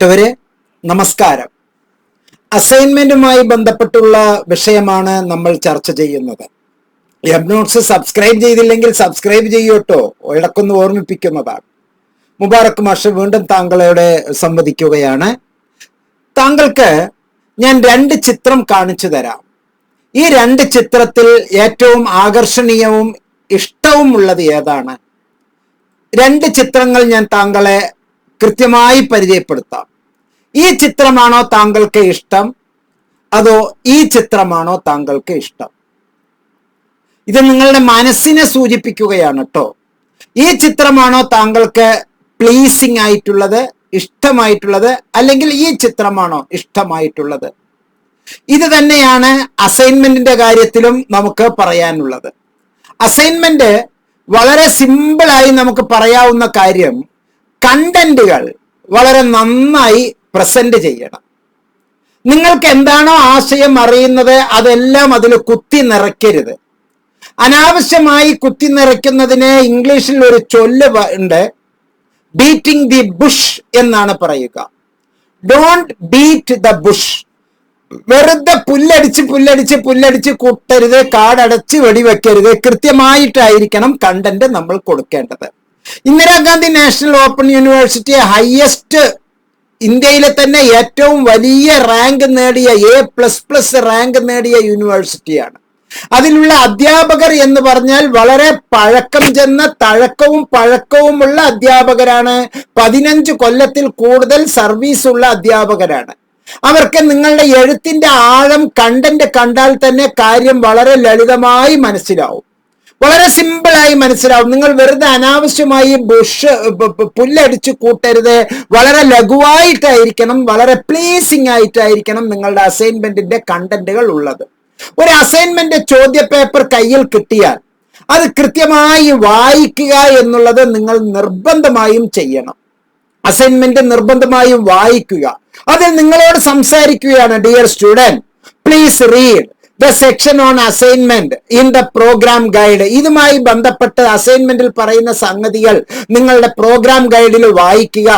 പ്രിയപ്പെട്ടവരെ നമസ്കാരം. അസൈൻമെന്റുമായി ബന്ധപ്പെട്ടുള്ള വിഷയമാണ് നമ്മൾ ചർച്ച ചെയ്യുന്നത്. എബ് നോട്ട്സ് സബ്സ്ക്രൈബ് ചെയ്തില്ലെങ്കിൽ സബ്സ്ക്രൈബ് ചെയ്യൂട്ടോ? ഇടക്കൊന്ന് ഓർമ്മിപ്പിക്കുന്നതാണ്. മുബാറക് മാഷ് വീണ്ടും താങ്കളോട് സംവദിക്കുകയാണ്. താങ്കൾക്ക് ഞാൻ രണ്ട് ചിത്രം കാണിച്ചു തരാം. ഈ രണ്ട് ചിത്രത്തിൽ ഏറ്റവും ആകർഷണീയവും ഇഷ്ടവും ഉള്ളത് ഏതാണ്? രണ്ട് ചിത്രങ്ങൾ ഞാൻ താങ്കളെ കൃത്യമായി പരിചയപ്പെടുത്താം. ഈ ചിത്രമാണോ താങ്കൾക്ക് ഇഷ്ടം? അതോ ഈ ചിത്രമാണോ താങ്കൾക്ക് ഇഷ്ടം? ഇത് നിങ്ങളുടെ മനസ്സിനെ സൂചിപ്പിക്കുകയാണ് കേട്ടോ ഈ ചിത്രമാണോ താങ്കൾക്ക് പ്ലീസിങ് ആയിട്ടുള്ളത് ഇഷ്ടമായിട്ടുള്ളത് അല്ലെങ്കിൽ ഈ ചിത്രമാണോ ഇഷ്ടമായിട്ടുള്ളത്? ഇത് തന്നെയാണ് അസൈൻമെന്റിന്റെ കാര്യത്തിലും നമുക്ക് പറയാനുള്ളത്. അസൈൻമെന്റ് വളരെ സിമ്പിളായി നമുക്ക് പറയാവുന്ന കാര്യം കണ്ടന്റുകൾ വളരെ നന്നായി പ്രസന്റ് ചെയ്യണം. നിങ്ങൾക്ക് എന്താണോ ആശയം അറിയുന്നത് അതെല്ലാം അതിൽ കുത്തി നിറയ്ക്കരുത്. അനാവശ്യമായി കുത്തി നിറയ്ക്കുന്നതിന് ഇംഗ്ലീഷിൽ ഒരു ചൊല്ല് ഉണ്ട്. ബീറ്റിംഗ് ദി ബുഷ് എന്നാണ് പറയുക. ഡോണ്ട് ബീറ്റ് ദ ബുഷ് വെറുതെ പുല്ലടിച്ച് പുല്ലടിച്ച് പുല്ലടിച്ച് കൂട്ടരുത് കാടടച്ച് വെടിവെക്കരുത്. കൃത്യമായിട്ടായിരിക്കണം കണ്ടന്റ് നമ്മൾ കൊടുക്കേണ്ടത്. Indira Gandhi national open university highest ഇന്ത്യയിലെ തന്നെ ഏറ്റവും വലിയ റാങ്ക് നേടിയ എ പ്ലസ് പ്ലസ് റാങ്ക് നേടിയ യൂണിവേഴ്സിറ്റിയാണ് അതിലുള്ള അധ്യാപകർ എന്ന് പറഞ്ഞാൽ വളരെ പഴക്കം ചെന്ന തഴക്കവും പഴക്കവുമുള്ള അധ്യാപകരാണ്. പതിനഞ്ച് കൊല്ലത്തിൽ കൂടുതൽ സർവീസ് ഉള്ള അധ്യാപകരാണ്. അവർക്ക് നിങ്ങളുടെ എഴുത്തിന്റെ ആഴം കണ്ടന്റ് കണ്ടാൽ തന്നെ കാര്യം വളരെ ലളിതമായി മനസ്സിലാവും. വളരെ സിമ്പിളായി മനസ്സിലാവും. നിങ്ങൾ വെറുതെ അനാവശ്യമായി ബുഷ് പുല്ലടിച്ച് കൂട്ടരുത്. വളരെ ലഘുവായിട്ടായിരിക്കണം വളരെ പ്ലീസിങ് ആയിട്ടായിരിക്കണം നിങ്ങളുടെ അസൈൻമെന്റിന്റെ കണ്ടന്റുകൾ ഉള്ളത്. ഒരു അസൈൻമെന്റ് ചോദ്യ പേപ്പർ കയ്യിൽ കിട്ടിയാൽ അത് കൃത്യമായി വായിക്കുക എന്നുള്ളത് നിങ്ങൾ നിർബന്ധമായും ചെയ്യണം. അസൈൻമെന്റ് നിർബന്ധമായും വായിക്കുക. അതിൽ നിങ്ങളോട് സംസാരിക്കുകയാണ് dear student please read the section on assignment in the program guide ഇതുമായി ബന്ധപ്പെട്ട് അസൈൻമെന്റിൽ പറയുന്ന സംഗതികൾ നിങ്ങളുടെ പ്രോഗ്രാം ഗൈഡിൽ വായിക്കുക.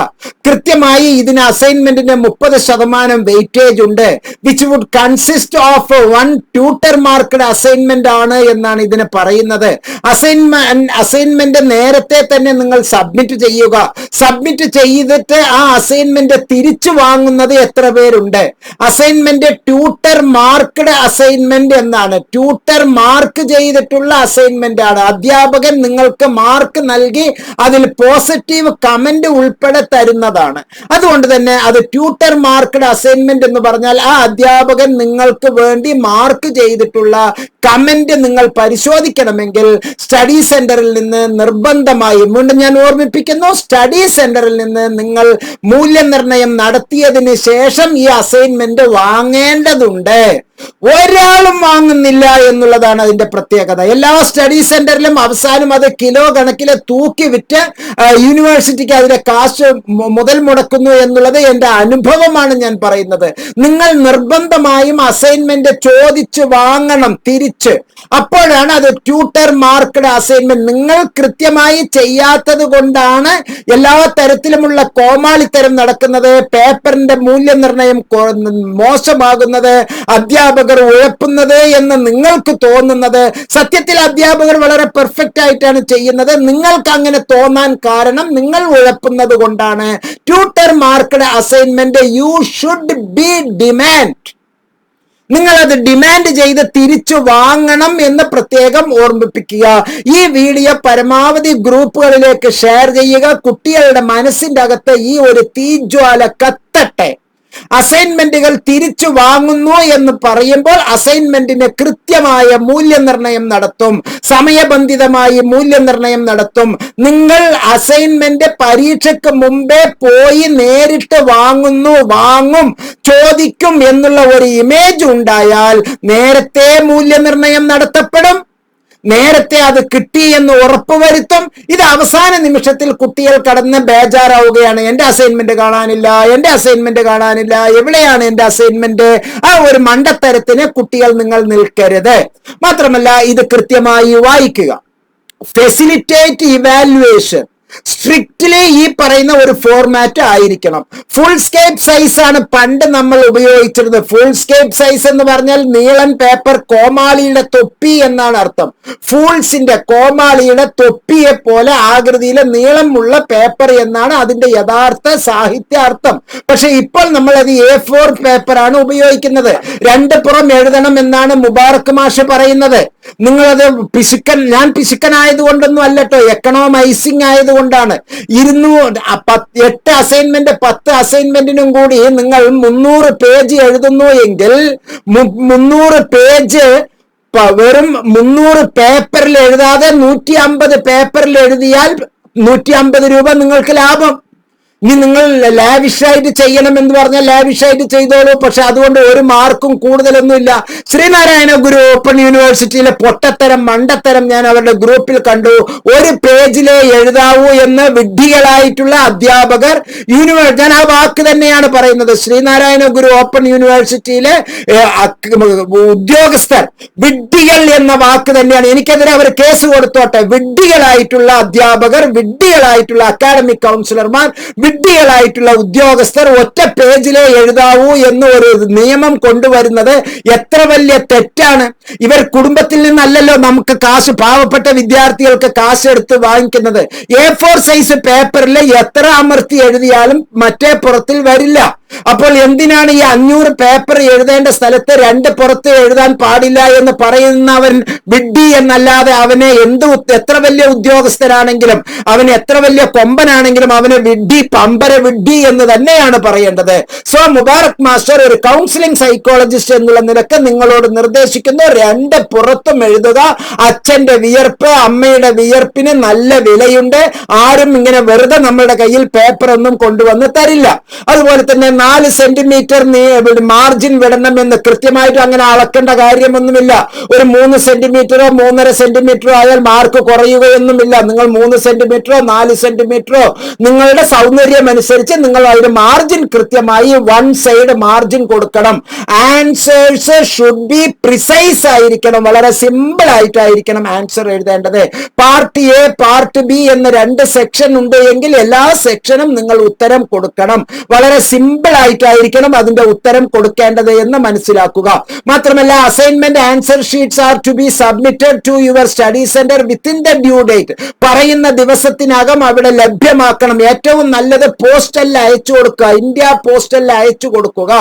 കൃത്യമായി ഇതിന് അസൈൻമെന്റിന്റെ മുപ്പത് ശതമാനം വെയിറ്റേജ് ഉണ്ട് which would consist of one tutor marked assignment ആണ് എന്നാണ് ഇതിന് പറയുന്നത്. അസൈൻമെന്റ് അസൈൻമെന്റ് നേരത്തെ തന്നെ നിങ്ങൾ സബ്മിറ്റ് ചെയ്യുക. സബ്മിറ്റ് ചെയ്തിട്ട് ആ അസൈൻമെന്റ് തിരിച്ചു വാങ്ങുന്നത് എത്ര പേരുണ്ട്? അസൈൻമെന്റ് ട്യൂട്ടർ മാർക്ക്ഡ് അസൈൻമെന്റ് എന്നാണ്. ട്യൂട്ടർ മാർക്ക് ചെയ്തിട്ടുള്ള അസൈൻമെന്റ് ആണ്. അധ്യാപകൻ നിങ്ങൾക്ക് മാർക്ക് നൽകി അതിൽ പോസിറ്റീവ് കമന്റ് ഉൾപ്പെടെ തരുന്നതാണ്. അതുകൊണ്ട് തന്നെ അത് ട്യൂട്ടർ മാർക്ക്ഡ് അസൈൻമെന്റ് എന്ന് പറഞ്ഞാൽ ആ അധ്യാപകൻ നിങ്ങൾക്ക് വേണ്ടി മാർക്ക് ചെയ്തിട്ടുള്ള കമന്റ് നിങ്ങൾ പരിശോധിക്കണമെങ്കിൽ സ്റ്റഡി സെന്ററിൽ നിന്ന് നിർബന്ധമായും വീണ്ടും ഞാൻ ഓർമ്മിപ്പിക്കുന്നു സ്റ്റഡി സെന്ററിൽ നിന്ന് നിങ്ങൾ മൂല്യനിർണയം നടത്തിയതിന് ശേഷം ഈ അസൈൻമെന്റ് വാങ്ങേണ്ടതുണ്ട്. ഒരാളും വാങ്ങുന്നില്ല എന്നുള്ളതാണ് അതിന്റെ പ്രത്യേകത. എല്ലാ സ്റ്റഡി സെന്ററിലും അവസാനം അത് കിലോ കണക്കിലെ തൂക്കി വിറ്റ് യൂണിവേഴ്സിറ്റിക്ക് അതിന്റെ കാശ് മുതൽ മുടക്കുന്നു എന്നുള്ളത് എന്റെ അനുഭവമാണ് ഞാൻ പറയുന്നത്. നിങ്ങൾ നിർബന്ധമായും അസൈൻമെന്റ് ചോദിച്ച് വാങ്ങണം തിരിച്ച്. അപ്പോഴാണ് അത് ട്യൂട്ടർ മാർക്കഡ് അസൈൻമെന്റ്. നിങ്ങൾ കൃത്യമായി ചെയ്യാത്തത് കൊണ്ടാണ് എല്ലാ തരത്തിലുമുള്ള കോമാളിത്തരം നടക്കുന്നത് പേപ്പറിന്റെ മൂല്യനിർണയം മോശമാകുന്നത് മോശമാകുന്നത് അധ്യാപകർ ഉഴപ്പുന്നത് എന്ന് നിങ്ങൾക്ക് തോന്നുന്നത് സത്യത്തിൽ അധ്യാപകർ വളരെ പെർഫെക്റ്റ് ആയിട്ടാണ് ചെയ്യുന്നത്. നിങ്ങൾക്ക് അങ്ങനെ തോന്നാൻ കാരണം നിങ്ങൾ ഉഴപ്പുന്നത് കൊണ്ടാണ്. Tutor marked assignment you should be demand നിങ്ങൾ അത് ഡിമാൻഡ് ചെയ്ത് തിരിച്ചു വാങ്ങണം എന്ന് പ്രത്യേകം ഓർമ്മിപ്പിക്കുക. ഈ വീഡിയോ പരമാവധി ഗ്രൂപ്പുകളിലേക്ക് ഷെയർ ചെയ്യുക. കുട്ടികളുടെ മനസ്സിന്റെ അകത്ത് ഈ ഒരു തീജ്വാല കത്തട്ടെ. അസൈൻമെന്റുകൾ തിരിച്ചു വാങ്ങുന്നു എന്ന് പറയുമ്പോൾ അസൈൻമെന്റിന് കൃത്യമായ മൂല്യനിർണയം നടത്തും. സമയബന്ധിതമായി മൂല്യനിർണയം നടത്തും. നിങ്ങൾ അസൈൻമെന്റ് പരീക്ഷയ്ക്ക് മുമ്പേ പോയി നേരിട്ട് വാങ്ങുന്നു വാങ്ങും ചോദിക്കും എന്നുള്ള ഒരു ഇമേജ് ഉണ്ടായാൽ നേരത്തെ മൂല്യനിർണയം നടത്തപ്പെടും. നേരത്തെ അത് കിട്ടി എന്ന് ഉറപ്പുവരുത്തും. ഇത് അവസാന നിമിഷത്തിൽ കുട്ടികൾ കടന്ന് ബേജാറാവുകയാണ്. എന്റെ അസൈൻമെന്റ് കാണാനില്ല എന്റെ അസൈൻമെന്റ് കാണാനില്ല. എവിടെയാണ് എന്റെ അസൈൻമെന്റ് ആ ഒരു മണ്ടത്തരത്തിന് കുട്ടികൾ നിങ്ങൾ നിൽക്കരുത്. മാത്രമല്ല ഇത് കൃത്യമായി വായിക്കുക. ഫെസിലിറ്റേറ്റ് ഇവാലുവേഷൻ സ്ട്രിക്റ്റ്ലി ഈ പറയുന്ന ഒരു ഫോർമാറ്റ് ആയിരിക്കണം. ഫുൾ സ്കേപ്പ് സൈസ് ആണ് പണ്ട് നമ്മൾ ഉപയോഗിച്ചിരുന്നത്. ഫുൾ സ്കേപ്പ് സൈസ് എന്ന് പറഞ്ഞാൽ നീളൻ പേപ്പർ കോമാളിയുടെ തൊപ്പി എന്നാണ് അർത്ഥം. ഫൂൾസിന്റെ കോമാളിയുടെ തൊപ്പിയെ പോലെ ആകൃതിയിലെ നീളമുള്ള പേപ്പർ എന്നാണ് അതിന്റെ യഥാർത്ഥ സാഹിത്യ അർത്ഥം. പക്ഷെ ഇപ്പോൾ നമ്മൾ അത് എ ഫോർ പേപ്പർ ആണ് ഉപയോഗിക്കുന്നത്. രണ്ട് പുറം എഴുതണം എന്നാണ് മുബാറക് മാഷ് പറയുന്നത്. നിങ്ങളത് പിശുക്കൻ ഞാൻ പിശുക്കനായതുകൊണ്ടൊന്നും അല്ലട്ടോ എക്കണോമൈസിങ് ആയതുകൊണ്ടാണ് ഇരുന്നൂറ് എട്ട് അസൈൻമെന്റ് പത്ത് അസൈൻമെന്റിനും കൂടി നിങ്ങൾ മുന്നൂറ് പേജ് എഴുതുന്നു എങ്കിൽ മുന്നൂറ് പേജ് വെറും മുന്നൂറ് പേപ്പറിൽ എഴുതാതെ നൂറ്റി അമ്പത് പേപ്പറിൽ എഴുതിയാൽ നൂറ്റി അമ്പത് രൂപ നിങ്ങൾക്ക് ലാഭം. ഇനി നിങ്ങൾ ലാവിഷായിട്ട് ചെയ്യണം എന്ന് പറഞ്ഞാൽ ലാവിഷായിട്ട് ചെയ്തോളൂ. പക്ഷെ അതുകൊണ്ട് ഒരു മാർക്കും കൂടുതലൊന്നുമില്ല. ശ്രീനാരായണ ഗുരു ഓപ്പൺ യൂണിവേഴ്സിറ്റിയിലെ പൊട്ടത്തരം മണ്ടത്തരം ഞാൻ അവരുടെ ഗ്രൂപ്പിൽ കണ്ടു. ഒരു പേജിലെ എഴുതാവൂ എന്ന് വിഡ്ഢികളായിട്ടുള്ള അധ്യാപകർ യൂണിവേഴ്സ് ഞാൻ ആ വാക്ക് തന്നെയാണ് പറയുന്നത്. ശ്രീനാരായണ ഗുരു ഓപ്പൺ യൂണിവേഴ്സിറ്റിയിലെ ഉദ്യോഗസ്ഥർ വിഡ്ഢികൾ എന്ന വാക്ക് തന്നെയാണ്. എനിക്കെതിരെ അവർ കേസ് കൊടുത്തോട്ടെ. വിഡ്ഢികളായിട്ടുള്ള അധ്യാപകർ വിഡ്ഢികളായിട്ടുള്ള അക്കാഡമിക് കൗൺസിലർമാർ വിഡ്ഢികളായിട്ടുള്ള ഉദ്യോഗസ്ഥർ ഒറ്റ പേജിലേ എഴുതാവൂ എന്ന് ഒരു നിയമം കൊണ്ടുവരുന്നത് എത്ര വലിയ തെറ്റാണ്. ഇവർ കുടുംബത്തിൽ നിന്നല്ലല്ലോ നമുക്ക് കാശ് പാവപ്പെട്ട വിദ്യാർത്ഥികൾക്ക് കാശ് എടുത്ത് വാങ്ങിക്കുന്നത്. എ ഫോർ സൈസ് പേപ്പറിൽ എത്ര അമർത്തി എഴുതിയാലും മറ്റേ പുറത്തിൽ വരില്ല. അപ്പോൾ എന്തിനാണ് ഈ അഞ്ഞൂറ് പേപ്പർ എഴുതേണ്ട സ്ഥലത്ത് രണ്ട് പുറത്ത് എഴുതാൻ പാടില്ല എന്ന് പറയുന്നവൻ വിഡ്ഡി എന്നല്ലാതെ അവനെ എന്ത് എത്ര വലിയ ഉദ്യോഗസ്ഥനാണെങ്കിലും അവൻ എത്ര വലിയ കൊമ്പനാണെങ്കിലും അവനെ വിഡ്ഢി പമ്പര വിഡ്ഢി എന്ന് തന്നെയാണ് പറയേണ്ടത്. സോ മുബാറക് മാസ്റ്റർ ഒരു കൗൺസിലിംഗ് സൈക്കോളജിസ്റ്റ് എന്നുള്ള നിലയ്ക്ക് നിങ്ങളോട് നിർദ്ദേശിക്കുന്നു. രണ്ട് പുറത്തും എഴുതുക. അച്ഛന്റെ വിയർപ്പ് അമ്മയുടെ വിയർപ്പിന് നല്ല വിലയുണ്ട്. ആരും ഇങ്ങനെ വെറുതെ നമ്മളുടെ കയ്യിൽ പേപ്പർ ഒന്നും കൊണ്ടുവന്ന് തരില്ല. അതുപോലെ തന്നെ നാല് സെന്റിമീറ്റർ നീ മാർജിൻ വിടണം എന്ന് കൃത്യമായിട്ട് അങ്ങനെ അളക്കേണ്ട കാര്യമൊന്നുമില്ല. ഒരു മൂന്ന് സെന്റിമീറ്ററോ മൂന്നര സെന്റിമീറ്ററോ ആയാൽ മാർക്ക് കുറയുകയൊന്നുമില്ല. നിങ്ങൾ മൂന്ന് സെന്റിമീറ്ററോ നാല് സെന്റിമീറ്ററോ നിങ്ങളുടെ സൗന്ദര്യം അനുസരിച്ച് നിങ്ങൾ അതിന് മാർജിൻ കൃത്യമായി വൺ സൈഡ് മാർജിൻ കൊടുക്കണം. ആൻസേഴ്സ് ഷുഡ് ബി പ്രിസൈസ് ആയിരിക്കണം. വളരെ സിമ്പിൾ ആയിട്ടായിരിക്കണം ആൻസർ എഴുതേണ്ടത്. പാർട്ട് എ പാർട്ട് ബി എന്ന രണ്ട് സെക്ഷൻ ഉണ്ട് എങ്കിൽ എല്ലാ സെക്ഷനും നിങ്ങൾ ഉത്തരം കൊടുക്കണം. വളരെ സിമ്പിൾ ആയിട്ടായിരിക്കണം അതിന്റെ ഉത്തരം കൊടുക്കേണ്ടത് എന്ന് മനസ്സിലാക്കുക. മാത്രമല്ല assignment answer sheets are to be submitted to your study centre within the due date പറയുന്ന ദിവസത്തിനകം അവിടെ ലഭ്യമാക്കണം. ഏറ്റവും നല്ലത് പോസ്റ്റലിൽ അയച്ചു കൊടുക്കുക. ഇന്ത്യ പോസ്റ്റലിൽ അയച്ചു കൊടുക്കുക.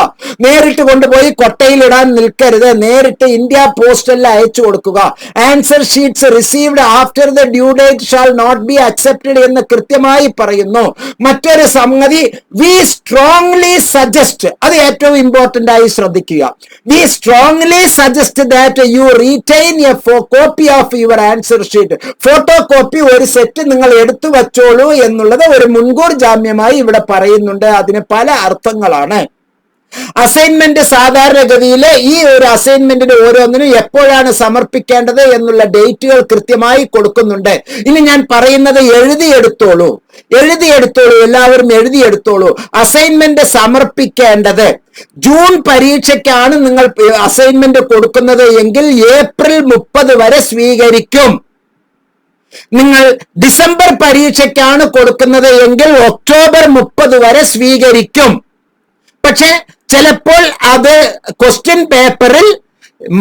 നേരിട്ട് കൊണ്ടുപോയി കൊട്ടയിൽ ഇടാൻ നിൽക്കരുത്. നേരിട്ട് ഇന്ത്യ പോസ്റ്റലിൽ അയച്ചു കൊടുക്കുക. Answer sheets received after the due date shall not be accepted എന്ന് കൃത്യമായി പറയുന്നു. മറ്റൊരു സംഗതി വി സ്ട്രോങ്ലി സജസ്റ്റ് അത് ഏറ്റവും ഇമ്പോർട്ടന്റ് ആയി ശ്രദ്ധിക്കുക. We strongly suggest that you retain a copy of your answer sheet photo copy ഒരു സെറ്റ് നിങ്ങൾ എടുത്തു വച്ചോളൂ എന്നുള്ളത് ഒരു മുൻകൂർ ജാമ്യമായി ഇവിടെ പറയുന്നുണ്ട്. അതിന് പല അർത്ഥങ്ങളാണ്. അസൈൻമെന്റ് സാധാരണഗതിയിൽ ഈ ഒരു അസൈൻമെന്റിന് ഓരോന്നിനും എപ്പോഴാണ് സമർപ്പിക്കേണ്ടത് എന്നുള്ള ഡേറ്റുകൾ കൃത്യമായി കൊടുക്കുന്നുണ്ട്. ഇനി ഞാൻ പറയുന്നത് എഴുതിയെടുത്തോളൂ. എഴുതിയെടുത്തോളൂ എല്ലാവരും എഴുതിയെടുത്തോളൂ. അസൈൻമെന്റ് സമർപ്പിക്കേണ്ടത്. ജൂൺ പരീക്ഷയ്ക്കാണ് നിങ്ങൾ അസൈൻമെന്റ് കൊടുക്കുന്നത് എങ്കിൽ ഏപ്രിൽ മുപ്പത് വരെ സ്വീകരിക്കും. നിങ്ങൾ ഡിസംബർ പരീക്ഷയ്ക്കാണ് കൊടുക്കുന്നത് എങ്കിൽ ഒക്ടോബർ മുപ്പത് വരെ സ്വീകരിക്കും. പക്ഷെ ചിലപ്പോൾ അത് ക്വസ്റ്റ്യൻ പേപ്പറിൽ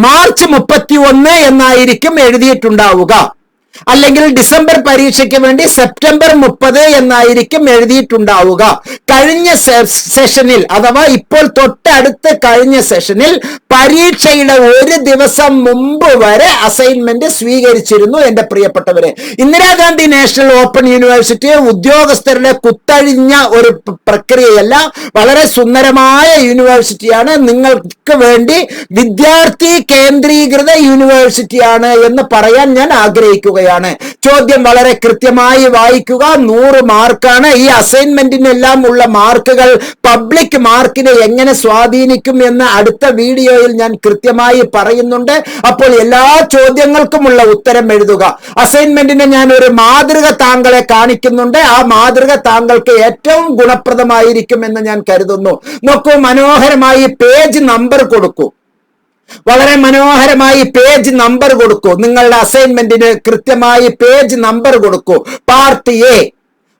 മാർച്ച് മുപ്പത്തി ഒന്ന് എന്നായിരിക്കും എഴുതിയിട്ടുണ്ടാവുക. അല്ലെങ്കിൽ ഡിസംബർ പരീക്ഷയ്ക്ക് വേണ്ടി സെപ്റ്റംബർ മുപ്പത് എന്നായിരിക്കും എഴുതിയിട്ടുണ്ടാവുക. കഴിഞ്ഞ സെഷനിൽ അഥവാ ഇപ്പോൾ തൊട്ടടുത്ത് കഴിഞ്ഞ സെഷനിൽ പരീക്ഷയുടെ ഒരു ദിവസം മുമ്പ് വരെ അസൈൻമെന്റ് സ്വീകരിച്ചിരുന്നു എന്റെ പ്രിയപ്പെട്ടവരെ. ഇന്ദിരാഗാന്ധി നാഷണൽ ഓപ്പൺ യൂണിവേഴ്സിറ്റി ഉദ്യോഗസ്ഥരുടെ കുത്തഴിഞ്ഞ ഒരു പ്രക്രിയയല്ല വളരെ സുന്ദരമായ യൂണിവേഴ്സിറ്റിയാണ് നിങ്ങൾക്ക് വേണ്ടി വിദ്യാർത്ഥി കേന്ദ്രീകൃത യൂണിവേഴ്സിറ്റിയാണ് എന്ന് പറയാൻ ഞാൻ ആഗ്രഹിക്കുകയാണ്. ചോദ്യം വളരെ കൃത്യമായി വായിക്കുക. നൂറ് മാർക്കാണ് ഈ അസൈൻമെന്റിനെല്ലാം ഉള്ള മാർക്കുകൾ. പബ്ലിക് മാർക്കിനെ എങ്ങനെ സ്വാധീനിക്കും എന്ന് അടുത്ത വീഡിയോയിൽ ഞാൻ കൃത്യമായി പറയുന്നുണ്ട്. അപ്പോൾ എല്ലാ ചോദ്യങ്ങൾക്കുമുള്ള ഉത്തരം എഴുതുക. അസൈൻമെന്റിനെ ഞാൻ ഒരു മാതൃക താങ്കളെ കാണിക്കുന്നുണ്ട്. ആ മാതൃക താങ്കൾക്ക് ഏറ്റവും ഗുണപ്രദമായിരിക്കും എന്ന് ഞാൻ കരുതുന്നു. നോക്കൂ മനോഹരമായി പേജ് നമ്പർ കൊടുക്കൂ. വളരെ മനോഹരമായി പേജ് നമ്പർ കൊടുക്കൂ. നിങ്ങളുടെ അസൈൻമെന്റിന് കൃത്യമായി പേജ് നമ്പർ കൊടുക്കൂ. പാർട്ട് എ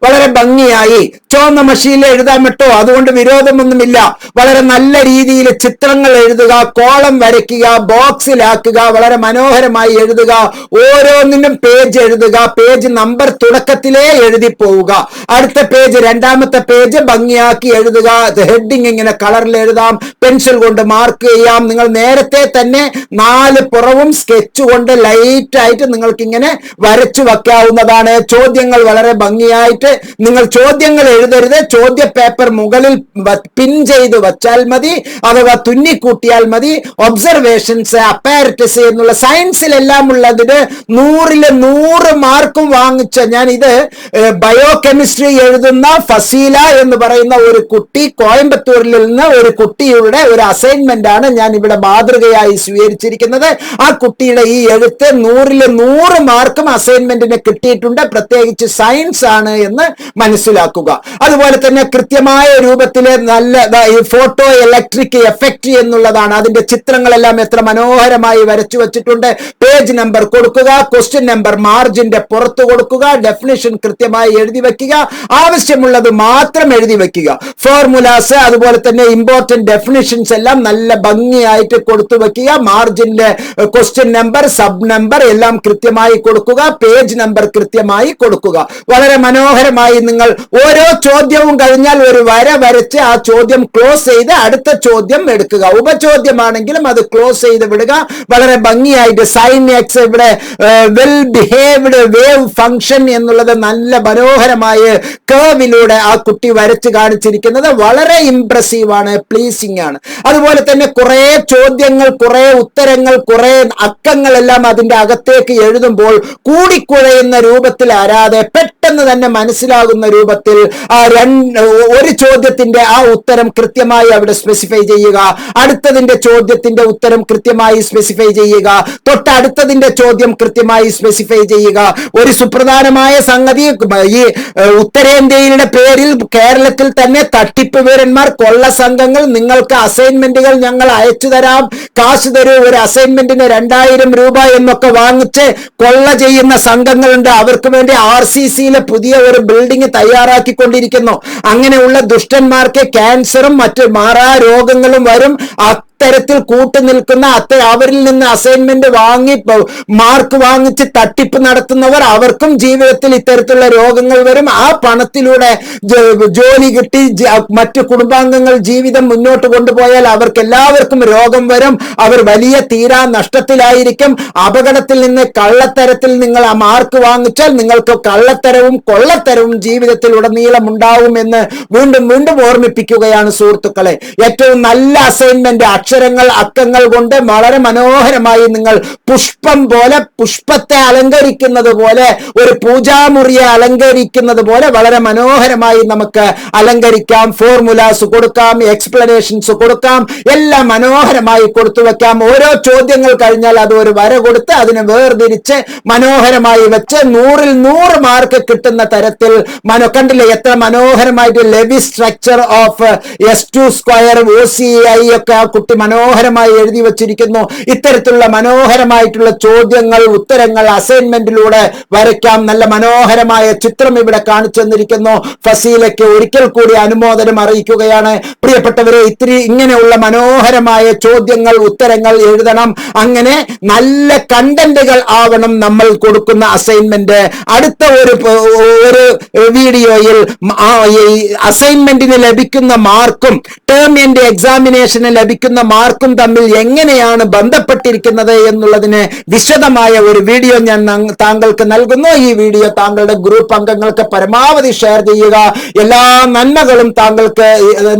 വളരെ ഭംഗിയായി. ചുവന്ന മഷിയിൽ എഴുതാൻ പറ്റോ അതുകൊണ്ട് വിരോധമൊന്നുമില്ല. വളരെ നല്ല രീതിയിൽ ചിത്രങ്ങൾ എഴുതുക കോളം വരയ്ക്കുക ബോക്സിലാക്കുക വളരെ മനോഹരമായി എഴുതുക ഓരോന്നിനും പേജ് എഴുതുക പേജ് നമ്പർ തുടക്കത്തിലേ എഴുതി പോവുക അടുത്ത പേജ് രണ്ടാമത്തെ പേജ് ഭംഗിയാക്കി എഴുതുക. ഹെഡിങ് ഇങ്ങനെ കളറിൽ എഴുതാം. പെൻസിൽ കൊണ്ട് മാർക്ക് ചെയ്യാം. നിങ്ങൾ നേരത്തെ തന്നെ നാല് പുറവും സ്കെച്ച് കൊണ്ട് ലൈറ്റ് ആയിട്ട് നിങ്ങൾക്ക് ഇങ്ങനെ വരച്ചു വയ്ക്കാവുന്നതാണ്. ചോദ്യങ്ങൾ വളരെ ഭംഗിയായിട്ട് നിങ്ങൾ ചോദ്യങ്ങൾ എഴുതരുത്. ചോദ്യ പേപ്പർ മുകളിൽ പിൻ ചെയ്ത് വച്ചാൽ മതി. അഥവാ തുന്നിക്കൂട്ടിയാൽ മതി. ഒബ്സർവേഷൻസ് അപ്പാരറ്റസ് എന്നുള്ള സയൻസിലെല്ലാം ഉള്ളതിന് നൂറിൽ നൂറ് മാർക്കും വാങ്ങിച്ച ഞാൻ ഇത് ബയോ കെമിസ്ട്രി എഴുതുന്ന ഫസീല എന്ന് പറയുന്ന ഒരു കുട്ടി കോയമ്പത്തൂരിൽ നിന്ന് ഒരു കുട്ടിയുടെ ഒരു അസൈൻമെന്റ് ആണ് ഞാൻ ഇവിടെ മാതൃകയായി സ്വീകരിച്ചിരിക്കുന്നത്. ആ കുട്ടിയുടെ ഈ എഴുത്ത് നൂറിൽ നൂറ് മാർക്കും അസൈൻമെന്റിന് കിട്ടിയിട്ടുണ്ട്. പ്രത്യേകിച്ച് സയൻസ് ആണ് എന്ന് മനസ്സിലാക്കുക. അതുപോലെ തന്നെ കൃത്യമായ രൂപത്തിൽ നല്ല ഈ ഫോട്ടോ ഇലക്ട്രിക് എഫക്റ്റ് എന്നുള്ളതാണ്. അതിന്റെ ചിത്രങ്ങളെല്ലാം എത്ര മനോഹരമായി വരച്ചു വെച്ചിട്ടുണ്ട്. പേജ് നമ്പർ കൊടുക്കുക ക്വസ്റ്റ്യൻ നമ്പർ മാർജിന്റെ പുറത്ത് കൊടുക്കുക ഡെഫിനിഷൻ കൃത്യമായി എഴുതി വെക്കുക ആവശ്യമുള്ളത് മാത്രം എഴുതി വെക്കുക ഫോർമുലാസ് അതുപോലെ തന്നെ ഇമ്പോർട്ടന്റ് ഡെഫിനിഷൻസ് എല്ലാം നല്ല ഭംഗിയായിട്ട് കൊടുത്തു വെക്കുക മാർജിന്റെ ക്വസ്റ്റ്യൻ നമ്പർ സബ് നമ്പർ എല്ലാം കൃത്യമായി കൊടുക്കുക. പേജ് നമ്പർ കൃത്യമായി കൊടുക്കുക. വളരെ മനോഹരമായി നിങ്ങൾ ഓരോ ചോദ്യവും കഴിഞ്ഞാൽ ഒരു വര വരച്ച് ആ ചോദ്യം ക്ലോസ് ചെയ്ത് അടുത്ത ചോദ്യം എടുക്കുക. ഉപചോദ്യമാണെങ്കിലും അത് ക്ലോസ് ചെയ്ത് വിടുക. വളരെ ഭംഗിയായിട്ട് സൈൻ എക്സ് ഇവിടെ വെൽ ബിഹേവ്ഡ് വേവ് ഫംഗ്ഷൻ എന്നുള്ളത് നല്ല മനോഹരമായ കേവിലൂടെ ആ കുട്ടി വരച്ച് കാണിച്ചിരിക്കുന്നത് വളരെ ഇംപ്രസീവ് ആണ് പ്ലീസിംഗ് ആണ്. അതുപോലെ തന്നെ കുറെ ചോദ്യങ്ങൾ കുറെ ഉത്തരങ്ങൾ കുറെ അക്കങ്ങളെല്ലാം അതിന്റെ അകത്തേക്ക് എഴുതുമ്പോൾ കൂടിക്കുഴയുന്ന രൂപത്തിൽ ആരാതെ പെട്ടെന്ന് തന്നെ മനസ്സിലാകുന്ന രൂപത്തിൽ ആ ഒരു ചോദ്യത്തിന്റെ ആ ഉത്തരം കൃത്യമായി അവിടെ സ്പെസിഫൈ ചെയ്യുക. അടുത്തതിന്റെ ചോദ്യത്തിന്റെ ഉത്തരം കൃത്യമായി സ്പെസിഫൈ ചെയ്യുക. തൊട്ടടുത്തതിന്റെ ചോദ്യം കൃത്യമായി സ്പെസിഫൈ ചെയ്യുക. ഒരു സുപ്രധാനമായ സംഗതി ഈ ഉത്തരേന്ത്യയുടെ പേരിൽ കേരളത്തിൽ തന്നെ തട്ടിപ്പ് വീരന്മാർ കൊള്ള സംഘങ്ങൾ നിങ്ങൾക്ക് അസൈൻമെന്റുകൾ ഞങ്ങൾ അയച്ചു തരാം. കാശ് തരൂ ഒരു അസൈൻമെന്റിന് രണ്ടായിരം രൂപ എന്നൊക്കെ വാങ്ങിച്ച് കൊള്ള ചെയ്യുന്ന സംഘങ്ങളുണ്ട്. അവർക്ക് വേണ്ടി ആർ സി സിയിലെ പുതിയ ഒരു ബിൽഡിംഗ് തയ്യാറാക്കിക്കൊണ്ടിരിക്കുന്നു. അങ്ങനെയുള്ള ദുഷ്ടന്മാർക്ക് ക്യാൻസറും മറ്റ് മാറാ രോഗങ്ങളും വരും. അത്തരത്തിൽ കൂട്ടുനിൽക്കുന്ന അത്ത അവരിൽ നിന്ന് അസൈൻമെന്റ് വാങ്ങി മാർക്ക് വാങ്ങിച്ച് തട്ടിപ്പ് നടത്തുന്നവർ അവർക്കും ജീവിതത്തിൽ ഇത്തരത്തിലുള്ള രോഗങ്ങൾ വരും. ആ പണത്തിലൂടെ ജോലി കിട്ടി മറ്റു കുടുംബാംഗങ്ങൾ ജീവിതം മുന്നോട്ട് കൊണ്ടുപോയാൽ അവർക്ക് എല്ലാവർക്കും രോഗം വരും. അവർ വലിയ തീരാ നഷ്ടത്തിലായിരിക്കും. അപകടത്തിൽ നിന്ന് കള്ളത്തരത്തിൽ നിങ്ങൾ ആ മാർക്ക് വാങ്ങിച്ചാൽ നിങ്ങൾക്ക് കള്ളത്തരവും കൊള്ളത്തരവും ജീവിതത്തിൽ ഉടനീളം ഉണ്ടാവും എന്ന് വീണ്ടും വീണ്ടും ഓർമ്മിപ്പിക്കുകയാണ് സുഹൃത്തുക്കളെ. ഏറ്റവും നല്ല അസൈൻമെന്റ് അക്ഷരങ്ങൾ അക്കങ്ങൾ കൊണ്ട് വളരെ മനോഹരമായി നിങ്ങൾ പുഷ്പം പോലെ പുഷ്പത്തെ അലങ്കരിക്കുന്നത് പോലെ ഒരു പൂജാമുറിയെ അലങ്കരിക്കുന്നത് പോലെ വളരെ മനോഹരമായി നമുക്ക് അലങ്കരിക്കാം. ഫോർമുലാസ് കൊടുക്കാം എക്സ്പ്ലനേഷൻസ് കൊടുക്കാം എല്ലാം മനോഹരമായി കൊടുത്തു വെക്കാം. ഓരോ ചോദ്യങ്ങൾ കഴിഞ്ഞാൽ അത് ഒരു വര കൊടുത്ത് അതിനെ വേർതിരിച്ച് മനോഹരമായി വെച്ച് നൂറിൽ നൂറ് മാർക്ക് കിട്ടുന്ന തരത്തിൽ മനോ കണ്ടില്ലേ എത്ര മനോഹരമായിട്ട് Lewis structure of S two square O C I ഒക്കെ ആ കുട്ടി മനോഹരമായി എഴുതി വച്ചിരിക്കുന്നു. ഇത്തരത്തിലുള്ള മനോഹരമായിട്ടുള്ള ചോദ്യങ്ങൾ ഉത്തരങ്ങൾ അസൈൻമെന്റിലൂടെ വരയ്ക്കാം. നല്ല മനോഹരമായ ചിത്രം ഇവിടെ കാണിച്ചു തന്നിരിക്കുന്നു. ഫസീലയ്ക്ക് ഒരിക്കൽ കൂടി അനുമോദനം അറിയിക്കുകയാണ്. പ്രിയപ്പെട്ടവരെ ഇത്തിരി ഇങ്ങനെയുള്ള മനോഹരമായ ചോദ്യങ്ങൾ ഉത്തരങ്ങൾ എഴുതണം. അങ്ങനെ നല്ല കണ്ടന്റുകൾ ആവണം നമ്മൾ കൊടുക്കുന്ന അസൈൻമെന്റ് അടുത്ത ഒരു ഒരു വീഡിയോയിൽ അസൈൻമെന്റിന് ലഭിക്കുന്ന മാർക്കും ടേം എൻഡ് എക്സാമിനേഷന് ലഭിക്കുന്ന മാർക്കും തമ്മിൽ എങ്ങനെയാണ് ബന്ധപ്പെട്ടിരിക്കുന്നത് എന്നുള്ളതിന് വിശദമായ ഒരു വീഡിയോ ഞാൻ താങ്കൾക്ക് നൽകുന്നു. ഈ വീഡിയോ താങ്കളുടെ ഗ്രൂപ്പ് അംഗങ്ങൾക്ക് പരമാവധി ഷെയർ ചെയ്യുക. എല്ലാ നന്മകളും താങ്കൾക്ക്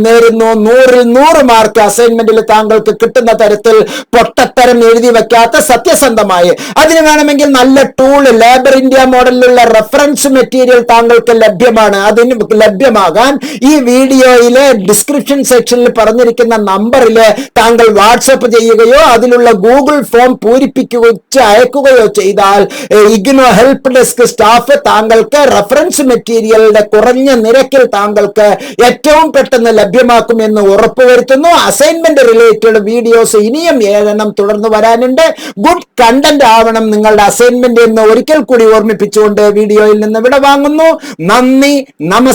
നേരുന്നു. നൂറിൽ നൂറ് മാർക്ക് അസൈൻമെന്റിൽ താങ്കൾക്ക് കിട്ടുന്ന തരത്തിൽ പൊട്ടത്തരം എഴുതി വെക്കാത്ത സത്യസന്ധമായി. അതിന് വേണമെങ്കിൽ നല്ല ടൂൾ ലേബർ ഇന്ത്യ മോഡലിലുള്ള റെഫറൻസ് മെറ്റീരിയൽ താങ്കൾക്ക് ലഭ്യമാണ്. അതിന് ലഭ്യമാകാൻ ഈ വീഡിയോയിലെ ഡിസ്ക്രിപ്ഷൻ സെക്ഷനിൽ പറഞ്ഞിരിക്കുന്ന നമ്പറിൽ താങ്കൾ വാട്സപ്പ് ചെയ്യുകയോ അതിലുള്ള ഗൂഗിൾ ഫോം പൂരിപ്പിക്കുകയോ അയക്കുകയോ ചെയ്താൽ ഇഗ്നോ ഹെൽപ്പ് ഡെസ്ക് സ്റ്റാഫ് താങ്കൾക്ക് റഫറൻസ് മെറ്റീരിയലിന്റെ കുറഞ്ഞ നിരക്കിൽ താങ്കൾക്ക് ഏറ്റവും പെട്ടെന്ന് ലഭ്യമാക്കുമെന്ന് ഉറപ്പുവരുത്തുന്നു. അസൈൻമെന്റ് റിലേറ്റഡ് വീഡിയോസ് ഇനിയും ഏഴെണ്ണം തുടർന്ന് വരാനുണ്ട്. ഗുഡ് കണ്ടന്റ് ആവണം നിങ്ങളുടെ അസൈൻമെന്റ് എന്ന് ഒരിക്കൽ കൂടി ഓർമ്മിപ്പിച്ചുകൊണ്ട് വീഡിയോയിൽ നിന്ന് വിട വാങ്ങുന്നു നന്ദി നമസ്കാരം.